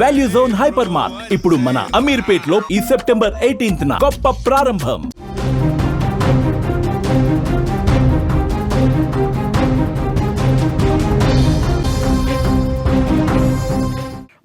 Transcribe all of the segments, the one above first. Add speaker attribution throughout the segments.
Speaker 1: Value zone hyper mart ఇప్పుడు మన అమీర్పేట్లో ఈ సెప్టెంబర్ ఎయిటీన్త్ గొప్ప ప్రారంభం.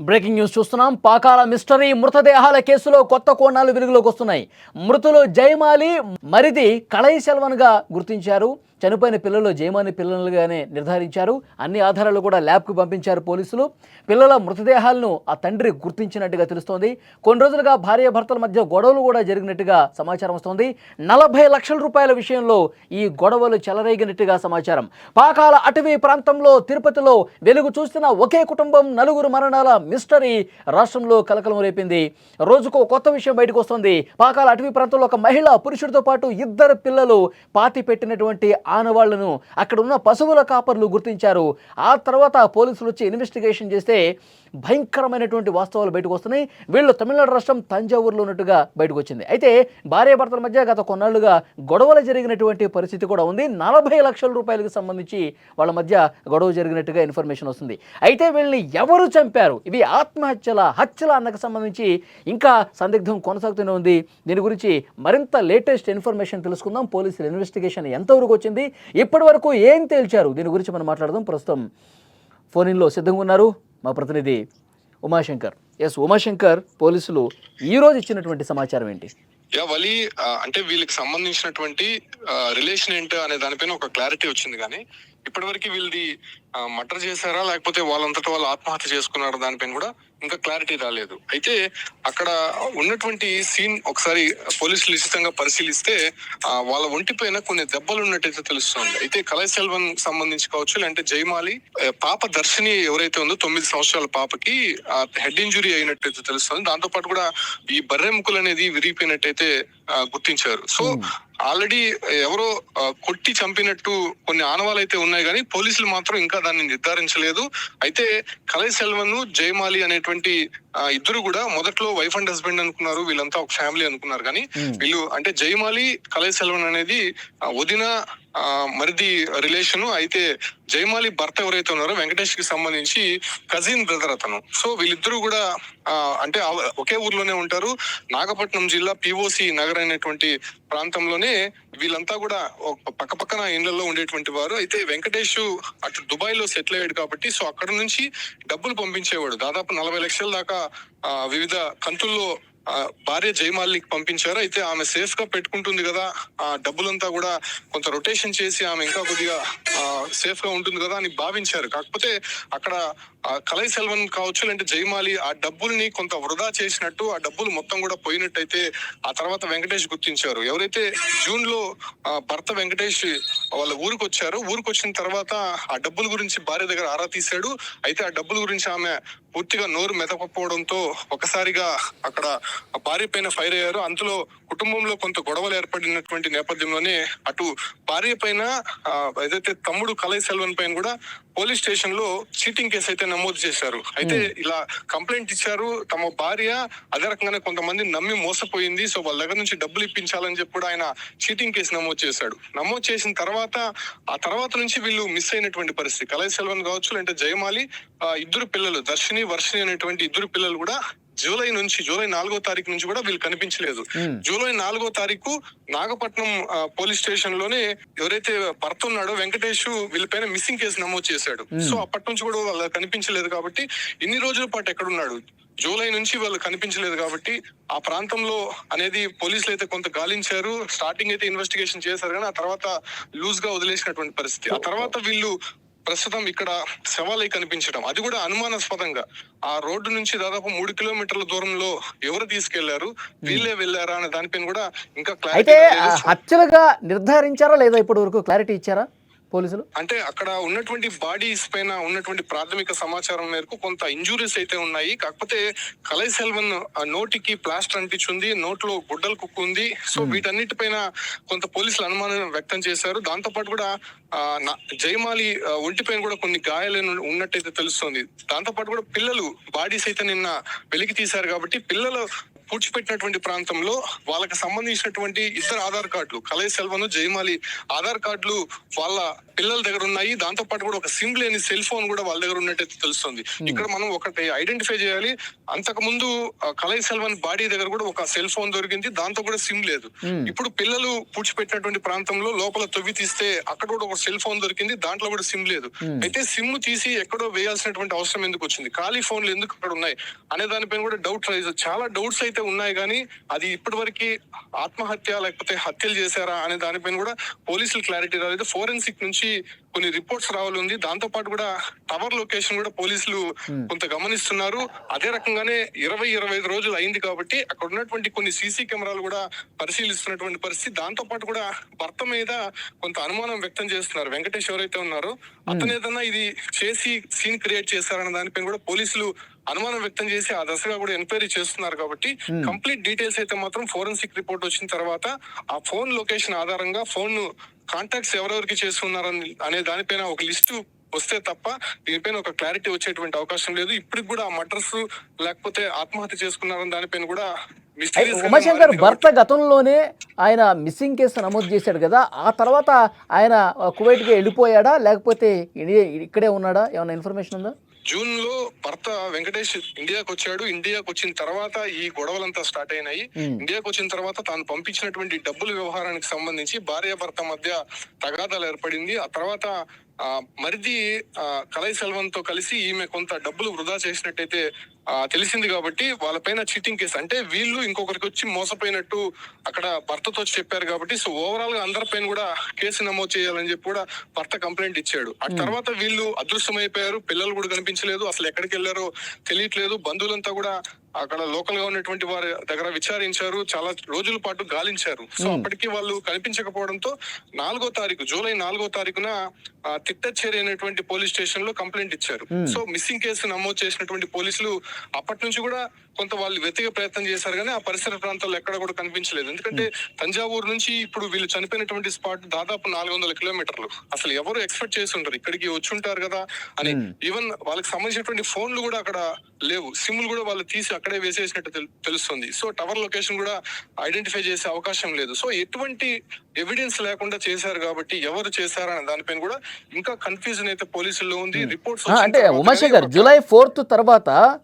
Speaker 2: బ్రేకింగ్ న్యూస్ చూస్తున్నాం. పాకాల మిస్టరీ మృతదేహాల కేసులో కొత్త కోణాలు వెలుగులోకి వస్తున్నాయి. మృతులు జయమాలి మరిది కళై సెల్వన్గా గుర్తించారు. చనిపోయిన పిల్లలు జయమాని పిల్లలుగానే నిర్ధారించారు. అన్ని ఆధారాలు కూడా ల్యాబ్కు పంపించారు పోలీసులు. పిల్లల మృతదేహాలను ఆ తండ్రి గుర్తించినట్టుగా తెలుస్తోంది. కొన్ని రోజులుగా భార్య భర్తల మధ్య గొడవలు కూడా జరిగినట్టుగా సమాచారం వస్తోంది. నలభై లక్షల రూపాయల విషయంలో ఈ గొడవలు చెలరేగినట్టుగా సమాచారం. పాకాల అటవీ ప్రాంతంలో తిరుపతిలో వెలుగు చూస్తున్న ఒకే కుటుంబం నలుగురు మరణాల మిస్టరీ రాష్ట్రంలో కలకలం రేపింది. రోజుకో కొత్త విషయం బయటకు వస్తుంది. పాకాల అటవీ ప్రాంతంలో ఒక మహిళ పురుషుడితో పాటు ఇద్దరు పిల్లలు పాతి పెట్టినటువంటి ఆనవాళ్ళను అక్కడ ఉన్న పశువుల కాపర్లు గుర్తించారు. ఆ తర్వాత పోలీసులు వచ్చి ఇన్వెస్టిగేషన్ చేస్తే భయంకరమైనటువంటి వాస్తవాలు బయటకు వస్తున్నాయి. వీళ్ళు తమిళనాడు రాష్ట్రం తంజావూరులో ఉన్నట్టుగా బయటకు వచ్చింది అయితే భార్యాభర్తల మధ్య గత కొన్నాళ్ళుగా గొడవలు జరిగినటువంటి పరిస్థితి కూడా ఉంది. నలభై లక్షల రూపాయలకు సంబంధించి వాళ్ళ మధ్య గొడవ జరిగినట్టుగా ఇన్ఫర్మేషన్ వస్తుంది. అయితే వీళ్ళని ఎవరు చంపారు? ఇవి ఆత్మహత్యల హత్యల అన్నకు సంబంధించి ఇంకా సందిగ్ధం కొనసాగుతూనే ఉంది. దీని గురించి మరింత లేటెస్ట్ ఇన్ఫర్మేషన్ తెలుసుకుందాం. పోలీసుల ఇన్వెస్టిగేషన్ ఎంతవరకు వచ్చింది? ఇప్పటి వరకు ఏం తేల్చారు? దీని గురించి మనం మాట్లాడదాం. ప్రస్తుతం ఫోనిన్లో సిద్ధంగా ఉన్నారు మా ప్రతినిధి ఉమాశంకర్. ఎస్ ఉమాశంకర్ పోలీసులు ఈ రోజు ఇచ్చినటువంటి సమాచారం ఏంటి?
Speaker 3: యా వలి అంటే వీళ్ళకి సంబంధించినటువంటి రిలేషన్ ఏంటి అనే దానిపైన ఒక క్లారిటీ వచ్చింది కానీ ఇప్పటివరకు వీళ్ళది మర్డర్ చేశారా? లేకపోతే వాళ్ళంతటా వాళ్ళు ఆత్మహత్య చేసుకున్నారా? దానిపైన కూడా ఇంకా క్లారిటీ రాలేదు. అయితే అక్కడ ఉన్నటువంటి సీన్ ఒకసారి పోలీసులు నిశ్చితంగా పరిశీలిస్తే వాళ్ళ ఒంటి పైన కొన్ని దెబ్బలు ఉన్నట్టయితే తెలుస్తుంది. అయితే కలై సెల్వన్ సంబంధించి కావచ్చు లేదంటే జయమాలి పాప దర్శిని ఎవరైతే ఉందో తొమ్మిది సంవత్సరాల పాపకి హెడ్ ఇంజురీ అయినట్టయితే తెలుస్తుంది. దాంతో పాటు కూడా ఈ బర్రెముకలు అనేది విరిగిపోయినట్టయితే గుర్తించారు. సో ఆల్రెడీ ఎవరో కొట్టి చంపినట్టు కొన్ని ఆనవాలు అయితే ఉన్నాయి కానీ పోలీసులు మాత్రం ఇంకా దాన్ని నిర్ధారించలేదు. అయితే కలై సెల్వన్ జయమాలి అనేటువంటి ఇద్దరు కూడా మొదట్లో వైఫ్ అండ్ హస్బెండ్ అనుకున్నారు. వీళ్ళంతా ఒక ఫ్యామిలీ అనుకున్నారు. కానీ వీళ్ళు అంటే జయమాలి కలై సెల్వన్ అనేది వదిన మరిది రిలేషన్ అయితే జయమాలి భర్త ఎవరైతే ఉన్నారో వెంకటేష్కి సంబంధించి కజిన్ బ్రదర్ అతను. సో వీళ్ళిద్దరూ కూడా అంటే ఒకే ఊర్లోనే ఉంటారు. నాగపట్నం జిల్లా పిఓసి నగర్ అనేటువంటి ప్రాంతంలోనే వీళ్ళంతా కూడా పక్క పక్కన ఇళ్ళలో ఉండేటువంటి వారు. అయితే వెంకటేష్ అటు దుబాయ్లో సెటిల్ అయ్యాడు కాబట్టి సో అక్కడ నుంచి డబ్బులు పంపించేవాడు. దాదాపు నలభై లక్షల దాకా వివిధ కంతుల్లో భార్య జయమాలికి పంపించారు. అయితే ఆమె సేఫ్గా పెట్టుకుంటుంది కదా. ఆ డబ్బులంతా కూడా కొంత రొటేషన్ చేసి ఆమె ఇంకా కొద్దిగా సేఫ్గా ఉంటుంది కదా అని భావించారు. కాకపోతే అక్కడ కలై సెల్వన్ కావచ్చు లేదంటే జయమాలి ఆ డబ్బుల్ని కొంత వృధా చేసినట్టు ఆ డబ్బులు మొత్తం కూడా పోయినట్టయితే ఆ తర్వాత వెంకటేష్ గుర్తించారు. ఎవరైతే జూన్లో భర్త వెంకటేష్ వాళ్ళ ఊరికి వచ్చారు. ఊరికి వచ్చిన తర్వాత ఆ డబ్బుల గురించి భార్య దగ్గర ఆరా తీశాడు. అయితే ఆ డబ్బుల గురించి ఆమె పూర్తిగా నోరు మెదకపోవడంతో ఒకసారిగా అక్కడ భార్య పైన ఫైర్ అయ్యారు. అందులో కుటుంబంలో కొంత గొడవలు ఏర్పడినటువంటి నేపథ్యంలోనే అటు భార్య పైన ఏదైతే తమ్ముడు కలై సెల్వన్ పైన కూడా పోలీస్ స్టేషన్లో చీటింగ్ కేసు అయితే నమోదు చేశారు. అయితే ఇలా కంప్లైంట్ ఇచ్చారు. తమ భార్య అదే రకంగానే కొంతమంది నమ్మి మోసపోయింది. సో వాళ్ళ దగ్గర నుంచి డబ్బులు ఇప్పించాలని చెప్పి కూడా ఆయన చీటింగ్ కేసు నమోదు చేశాడు. నమోదు చేసిన తర్వాత ఆ తర్వాత నుంచి వీళ్ళు మిస్ అయినటువంటి పరిస్థితి. కలై సెల్వన్ కావచ్చు లేదంటే జయమాలి ఆ, ఇద్దరు పిల్లలు దర్శిని వర్షిని అనేటువంటి ఇద్దరు పిల్లలు కూడా జూలై నుంచి జూలై నాలుగో తారీఖు నుంచి కూడా వీళ్ళు కనిపించలేదు. జూలై నాలుగో తారీఖు నాగపట్నం పోలీస్ స్టేషన్లోనే ఎవరైతే భర్త ఉన్నాడో వెంకటేష్ వీళ్ళపైన మిస్సింగ్ కేసు నమోదు చేశాడు. సో అప్పటి నుంచి కూడా వాళ్ళు కనిపించలేదు కాబట్టి ఇన్ని రోజుల పాటు ఎక్కడున్నాడు? జూలై నుంచి వాళ్ళు కనిపించలేదు కాబట్టి ఆ ప్రాంతంలో అనేది పోలీసులు అయితే కొంత గాలించారు. స్టార్టింగ్ అయితే ఇన్వెస్టిగేషన్ చేశారు కానీ ఆ తర్వాత లూజ్గా వదిలేసినటువంటి పరిస్థితి. ఆ తర్వాత వీళ్ళు ప్రస్తుతం ఇక్కడ శవాలై కనిపించడం. అది కూడా అనుమానాస్పదంగా. ఆ రోడ్డు నుంచి దాదాపు మూడు కిలోమీటర్ల దూరంలో ఎవరు తీసుకెళ్ళారు? వీళ్ళే వెళ్ళారా? అనే దానిపైన కూడా ఇంకా
Speaker 2: అయితే
Speaker 3: క్లారిటీ
Speaker 2: హత్యలుగా నిర్ధారించారా? లేదా ఇప్పటి వరకు క్లారిటీ ఇచ్చారా? పోలీసులు?
Speaker 3: అంటే అక్కడ ఉన్నటువంటి బాడీస్ పైన ఉన్నటువంటి ప్రాథమిక సమాచారం మేరకు కొంత ఇంజురీస్ అయితే ఉన్నాయి. కాకపోతే కలై సెల్వన్ ఆ నోటికి ప్లాస్టర్ అంటించుంది నోట్లో గుడ్డలు కుక్కు ఉంది. సో వీటన్నిటిపైన కొంత పోలీసులు అనుమానం వ్యక్తం చేశారు. దాంతో పాటు కూడా జయమాలి ఒంటిపైన కూడా కొన్ని గాయాలు ఉన్నట్టయితే తెలుస్తుంది. దాంతో పాటు కూడా పిల్లలు బాడీస్ అయితే నిన్న వెలికి తీశారు కాబట్టి పిల్లలు పూడ్చిపెట్టినటువంటి ప్రాంతంలో వాళ్ళకి సంబంధించినటువంటి ఇద్దరు ఆధార్ కార్డులు కలై సెల్వను జయమాలి ఆధార్ కార్డులు వాళ్ళ పిల్లల దగ్గర ఉన్నాయి. దాంతో పాటు కూడా ఒక సిమ్ లేని సెల్ ఫోన్ కూడా వాళ్ళ దగ్గర ఉన్నట్టు తెలుస్తుంది. ఇక్కడ మనం ఒకటి ఐడెంటిఫై చేయాలి. అంతకు ముందు ఆ, కలై సెల్వన్ బాడీ దగ్గర కూడా ఒక సెల్ ఫోన్ దొరికింది. దాంతో కూడా సిమ్ లేదు.
Speaker 2: Hmm.
Speaker 3: ఇప్పుడు పిల్లలు పూడ్చిపెట్టినటువంటి ప్రాంతంలో లోపల తవ్వి తీస్తే అక్కడ కూడా ఒక సెల్ ఫోన్ దొరికింది. దాంట్లో కూడా సిమ్ లేదు.
Speaker 2: Hmm.
Speaker 3: అయితే సిమ్ తీసి ఎక్కడో వేయాల్సినటువంటి అవసరం ఎందుకు వచ్చింది? ఖాళీ ఫోన్లు ఎందుకు అక్కడ ఉన్నాయి? అనే దానిపైన కూడా డౌట్ రైజ్. చాలా డౌట్స్ అయితే ఉన్నాయి కానీ అది ఇప్పటి వరకు ఆత్మహత్య లేకపోతే హత్యలు చేశారా అనే దానిపైన కూడా పోలీసులు క్లారిటీ రాలేదు. ఫోరెన్సిక్ నుంచి కొన్ని రిపోర్ట్స్ రావాలి దాంతో పాటు కూడా టవర్ లొకేషన్ కూడా పోలీసులు కొంత గమనిస్తున్నారు. అదే రకంగానే ఇరవై ఇరవై ఐదు రోజులు అయింది కాబట్టి అక్కడ ఉన్నటువంటి కొన్ని సీసీ కెమెరాలు కూడా పరిశీలిస్తున్నటువంటి పరిస్థితి. దాంతో పాటు కూడా భర్త మీద కొంత అనుమానం వ్యక్తం చేస్తున్నారు. వెంకటేష్ ఎవరైతే ఉన్నారో అతను ఏదన్నా ఇది చేసి సీన్ క్రియేట్ చేశారన్న దానిపైన కూడా పోలీసులు అనుమానం వ్యక్తం చేసి ఆ దశగా కూడా ఎంక్వైరీ చేస్తున్నారు కాబట్టి కంప్లీట్ డీటెయిల్స్ అయితే మాత్రం ఫోరెన్సిక్ రిపోర్ట్ వచ్చిన తర్వాత ఆ ఫోన్ లొకేషన్ ఆధారంగా ఫోన్ కాంటాక్ట్స్ ఎవరెవరికి చేస్తున్నారని అనే దానిపైన ఒక లిస్టు వస్తే తప్ప దీనిపైన ఒక క్లారిటీ వచ్చేటువంటి అవకాశం లేదు. ఇప్పటికి కూడా ఆ మర్డర్స్ లేకపోతే ఆత్మహత్య చేసుకున్నారని దానిపైన కూడా
Speaker 2: ఉమాశంకర్ భర్త గతంలోనే ఆయన మిస్సింగ్ కేసు నమోదు చేశాడు కదా. ఆ తర్వాత ఆయన కువైట్కి వెళ్ళిపోయాడా? లేకపోతే ఇక్కడే ఉన్నాడా? ఏమైనా ఇన్ఫర్మేషన్ ఉందా?
Speaker 3: జూన్లో భర్త వెంకటేష్ ఇండియాకి వచ్చాడు ఇండియాకి వచ్చిన తర్వాత ఈ గొడవలంతా స్టార్ట్ అయినాయి. ఇండియాకి వచ్చిన తర్వాత తాను పంపించినటువంటి డబ్బుల వ్యవహారానికి సంబంధించి భార్య భర్త మధ్య తగాదాలు ఏర్పడింది. ఆ తర్వాత ఆ మరిది ఆ, కలై సెల్వన్తో కలిసి ఈమె కొంత డబ్బులు వృధా చేసినట్టయితే ఆ, తెలిసింది కాబట్టి వాళ్ళపైన చీటింగ్ కేసు. అంటే వీళ్ళు ఇంకొకరికి వచ్చి మోసపోయినట్టు అక్కడ భర్తతో చెప్పారు కాబట్టి సో ఓవరాల్గా అందరిపైన కూడా కేసు నమోదు చేయాలని చెప్పి కూడా భర్త కంప్లైంట్ ఇచ్చాడు. ఆ తర్వాత వీళ్ళు అదృశ్యమైపోయారు. పిల్లలు కూడా కనిపించలేదు. అసలు ఎక్కడికి వెళ్ళారో తెలియట్లేదు. బంధువులంతా కూడా అక్కడ లోకల్గా ఉన్నటువంటి వారి దగ్గర విచారించారు. చాలా రోజుల పాటు గాలించారు. సో అప్పటికి వాళ్ళు కనిపించకపోవడంతో నాలుగో తారీఖు జూలై నాలుగో తారీఖున తిట్టచ్చేరి అనేటువంటి పోలీస్ స్టేషన్లో కంప్లైంట్ ఇచ్చారు. సో మిస్సింగ్ కేసు నమోదు చేసినటువంటి పోలీసులు అప్పటి నుంచి కూడా కొంత వాళ్ళు వెతికే ప్రయత్నం చేశారు కానీ ఆ పరిసర ప్రాంతాల్లో ఎక్కడ కూడా కనిపించలేదు. ఎందుకంటే తంజావూరు నుంచి ఇప్పుడు వీళ్ళు చనిపోయినటువంటి స్పాట్ దాదాపు నాలుగు వందల కిలోమీటర్లు. అసలు ఎవరు ఎక్స్పెక్ట్ చేసి ఉంటారు ఇక్కడికి వచ్చి ఉంటారు కదా అని. ఈవెన్ వాళ్ళకి సంబంధించినటువంటి ఫోన్లు కూడా అక్కడ లేవు. సిమ్లు కూడా వాళ్ళు తీసి అక్కడే వేసేసినట్టు తెలు- తెలుస్తుంది. సో టవర్ లొకేషన్ కూడా ఐడెంటిఫై చేసే అవకాశం లేదు. సో ఎటువంటి ఎవిడెన్స్ లేకుండా చేశారు కాబట్టి ఎవరు చేశారనే దానిపైన కూడా ఇంకా కన్ఫ్యూజన్ అయితే పోలీసుల్లో ఉంది. రిపోర్ట్స్
Speaker 2: అంటే ఉమాశంకర్ జూలై ఫోర్త్ తర్వాత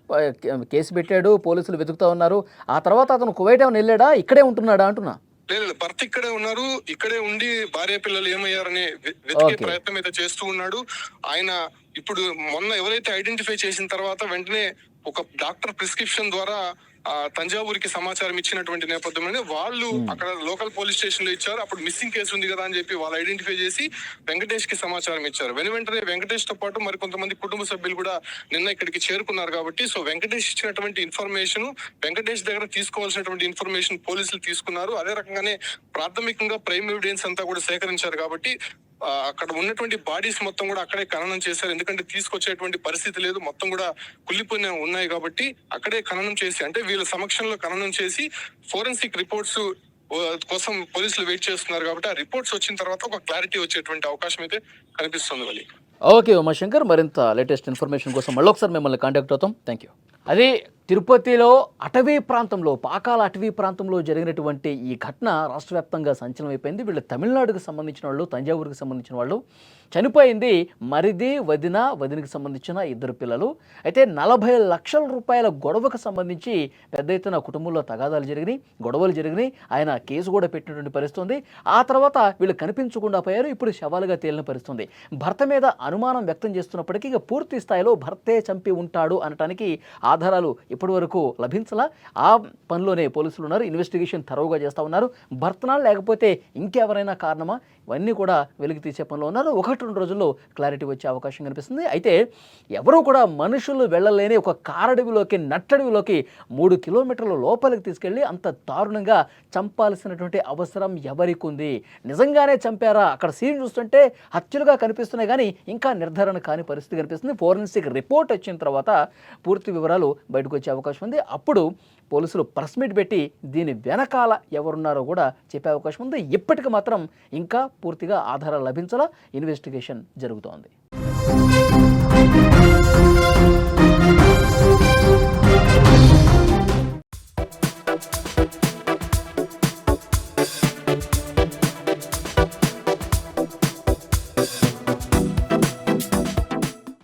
Speaker 2: కేసు పెట్టాడు పోలీసులు వెతుకుతా ఉన్నారు. ఆ తర్వాత అతను కువైట్ ఏమైనా వెళ్ళాడా? ఇక్కడే ఉంటున్నాడా అంటున్నా?
Speaker 3: లేదు భర్త ఇక్కడే ఉన్నారు. ఇక్కడే ఉండి భార్య పిల్లలు ఏమయ్యారని వెతికే. ప్రయత్నం అయితే చేస్తూ ఉన్నాడు. ఆయన ఇప్పుడు మొన్న ఎవరైతే ఐడెంటిఫై చేసిన తర్వాత వెంటనే ఒక డాక్టర్ ప్రిస్క్రిప్షన్ ద్వారా తంజావూరికి సమాచారం ఇచ్చినటువంటి నేపథ్యంలోనే వాళ్ళు అక్కడ లోకల్ పోలీస్ స్టేషన్లో ఇచ్చారు. అప్పుడు మిస్సింగ్ కేసు ఉంది కదా అని చెప్పి వాళ్ళు ఐడెంటిఫై చేసి వెంకటేష్కి సమాచారం ఇచ్చారు. వెను వెంటనే వెంకటేష్తో పాటు మరి కొంతమంది కుటుంబ సభ్యులు కూడా నిన్న ఇక్కడికి చేరుకున్నారు కాబట్టి సో వెంకటేష్ ఇచ్చినటువంటి ఇన్ఫర్మేషన్ వెంకటేష్ దగ్గర తీసుకోవాల్సినటువంటి ఇన్ఫర్మేషన్ పోలీసులు తీసుకున్నారు. అదే రకంగానే ప్రాథమికంగా ప్రైమ్ ఎవిడెన్స్ అంతా కూడా సేకరించారు కాబట్టి అక్కడ ఉన్నటువంటి బాడీస్ మొత్తం కూడా అక్కడే ఖననం చేశారు. ఎందుకంటే తీసుకొచ్చేటువంటి పరిస్థితి లేదు. మొత్తం కూడా కుళ్ళిపోయిన ఉన్నాయి కాబట్టి అక్కడే ఖననం చేసి అంటే వీళ్ళ సమక్షంలో ఖననం చేసి ఫోరెన్సిక్ రిపోర్ట్స్ కోసం పోలీసులు వెయిట్ చేస్తున్నారు కాబట్టి ఆ రిపోర్ట్స్ వచ్చిన తర్వాత ఒక క్లారిటీ వచ్చేటువంటి అవకాశం అయితే కనిపిస్తుంది వాళ్ళకి
Speaker 2: ఓకే ఉమాశంకర్ మరింత లేటెస్ట్ ఇన్ఫర్మేషన్ కోసం మళ్ళీ ఒకసారి మిమ్మల్ని కాంటాక్ట్ అవుతాం. థ్యాంక్ యూ అది తిరుపతిలో అటవీ ప్రాంతంలో పాకాల అటవీ ప్రాంతంలో జరిగినటువంటి ఈ ఘటన రాష్ట్ర వ్యాప్తంగా సంచలనం అయిపోయింది వీళ్ళు తమిళనాడుకు సంబంధించిన వాళ్ళు తంజావూరుకు సంబంధించిన వాళ్ళు. చనిపోయింది మరిది వదిన వదినకి సంబంధించిన ఇద్దరు పిల్లలు. అయితే నలభై లక్షల రూపాయల గొడవకు సంబంధించి పెద్ద ఎత్తున కుటుంబంలో తగాదాలు జరిగినాయి గొడవలు జరిగినాయి. ఆయన కేసు కూడా పెట్టినటువంటి పరిస్థితుంది. ఆ తర్వాత వీళ్ళు కనిపించకుండా పోయారు ఇప్పుడు శవాలుగా తేలిన పరిస్థితుంది. భర్త మీద అనుమానం వ్యక్తం చేస్తున్నప్పటికీ ఇక పూర్తి స్థాయిలో భర్తే చంపి ఉంటాడు అనటానికి ఆధారాలు ఇప్పటి వరకు లభించలా. ఆ పనిలోనే పోలీసులు ఉన్నారు. ఇన్వెస్టిగేషన్ తరువుగా చేస్తూ ఉన్నారు. భర్తనా లేకపోతే ఇంకెవరైనా కారణమా? ఇవన్నీ కూడా వెలికి తీసే పనిలో ఉన్నారు. ఒకటి రెండు రోజుల్లో క్లారిటీ వచ్చే అవకాశం కనిపిస్తుంది. అయితే ఎవరూ కూడా మనుషులు వెళ్ళలేని ఒక కారడవిలోకి నట్టడవిలోకి మూడు కిలోమీటర్ల లోపలికి తీసుకెళ్ళి అంత దారుణంగా చంపాల్సినటువంటి అవసరం ఎవరికి ఉంది? నిజంగానే చంపారా? అక్కడ సీన్ చూస్తుంటే హత్యలుగా కనిపిస్తున్నాయి కానీ ఇంకా నిర్ధారణ కాని పరిస్థితి కనిపిస్తుంది. ఫోరెన్సిక్ రిపోర్ట్ వచ్చిన తర్వాత పూర్తి వివరాలు బయటకు వచ్చే అవకాశం ఉంది. అప్పుడు పోలీసులు ప్రెస్ మీట్ పెట్టి దీని వెనకాల ఎవరున్నారో కూడా చెప్పే అవకాశం ఉంది. ఇప్పటికి మాత్రం ఇంకా పూర్తిగా ఆధారాలు లభించాలా ఇన్వెస్టిగేషన్ జరుగుతోంది.